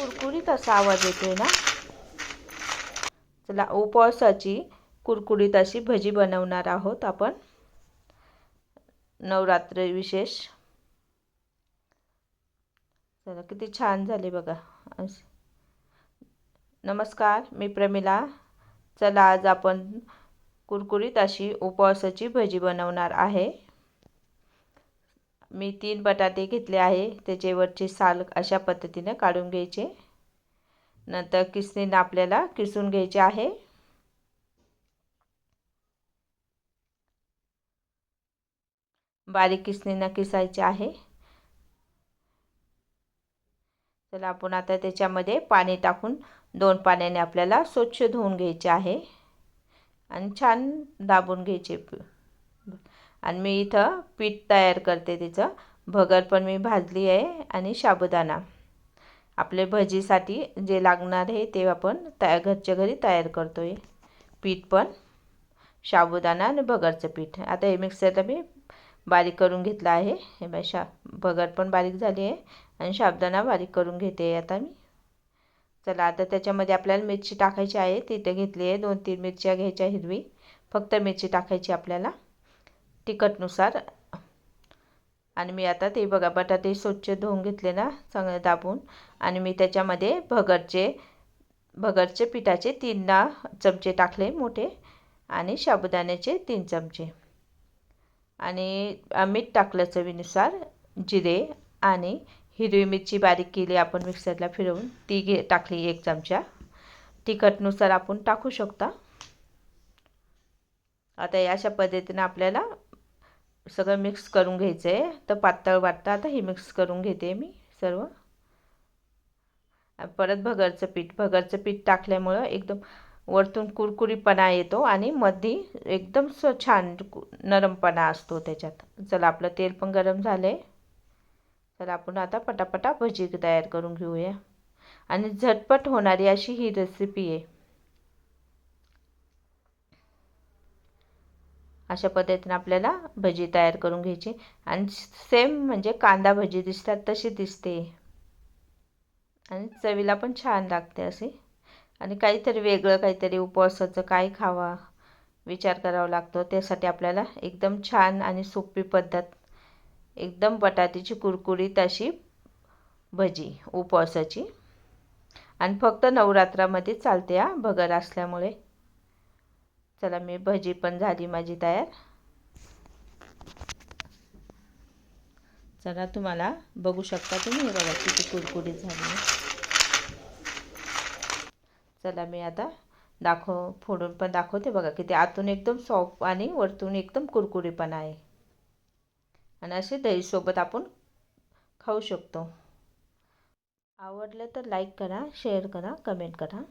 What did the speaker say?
कुरकुरीत असा आवाज येतोय ना? चला उपवासाची कुरकुरीत अशी भजी बनवणार आहोत आपण. नवरात्र विशेष. चला किती छान झाले बघा. नमस्कार मी प्रमिला. चला आज आपण कुरकुरीत अशी उपवासाची भजी बनवणार आहे. मी तीन बटाटे घेतले आहे त्याच्यावरची साल अशा पद्धतीने काढून घ्यायचे. नंतर किसणीनं आपल्याला किसून घ्यायचे आहे. बारीक किसणीनं किसायचे आहे. चला आपण आता त्याच्यामध्ये पाणी टाकून दोन पाण्याने आपल्याला स्वच्छ धुवून घ्यायचे आहे. आणि छान दाबून घ्यायचे. आणि मी इथं पीठ तयार करते तिचं. भगर पण मी भाजली आहे आणि साबुदाणा. आपले भजीसाठी जे लागणार आहे ते आपण तया घरच्या घरी तयार करतो आहे पीठ पण साबुदाणा आणि भगरचं पीठ. आता हे मिक्सरला मी बारीक करून घेतलं आहे. हे बाय शा भगर पण बारीक झाली आहे आणि साबुदाणा बारीक करून घेते आता मी. चला आता त्याच्यामध्ये आपल्याला मिरची टाकायची आहे. तिथे घेतली आहे. दोन तीन मिरच्या घ्यायच्या हिरवी. फक्त मिरची टाकायची आपल्याला. तिखटनुसार. आणि मी आता ते बघा बटाटे स्वच्छ धुवून घेतले ना चांगले दाबून. आणि मी त्याच्यामध्ये भगरचे भगरचे पिठाचे तीन ना चमचे टाकले मोठे आणि साबुदाण्याचे तीन चमचे. आणि मीठ टाकलं चवीनुसार जिरे आणि हिरवी मिरची बारीक केली आपण मिक्सरला फिरवून ती घे टाकली एक चमचा. तिखटनुसार आपण टाकू शकता. आता या अशा पद्धतीनं आपल्याला सगळं मिक्स करून घ्यायचं आहे तर पातळ वाटतं. आता हे मिक्स करून घेते मी सर्व. परत भगरचं पीठ. भगरचं पीठ टाकल्यामुळं एकदम वरतून कुरकुरीपणा येतो आणि मध्ये एकदम स छान नरमपणा असतो त्याच्यात. चला आपलं तेल पण गरम झालं आहे चला आपण आता पटापटा भजी तयार करून घेऊया. आणि झटपट होणारी अशी ही रेसिपी आहे. अशा पद्धतीने आपल्याला भजी तयार करून घ्यायची. आणि सेम म्हणजे कांदा भजी दिसतात तशी दिसते. आणि चवीला पण छान लागते असे आणि काहीतरी वेगळं काहीतरी उपवासाचं काय खावा विचार करावा लागतो. त्यासाठी आपल्याला एकदम छान आणि सोपी पद्धत. एकदम बटाट्याची कुरकुरीत अशी भजी उपवासाची. आणि फक्त नवरात्रामध्ये चालते हा भगर असल्यामुळे. चला मी भजी पण झाली माझी तयार. चला तुम्हाला बघू शकता तुम्ही हे बघा किती कुरकुरीत झाली चला मी आता दाखव फोडून पण दाखवते. बघा किती आतून एकदम सॉफ्ट आणि वरतून एकदम कुरकुरीपणा आहे. आणि असे दहीसोबत आपण खाऊ शकतो. आवडलं तर लाईक करा शेअर करा कमेंट करा.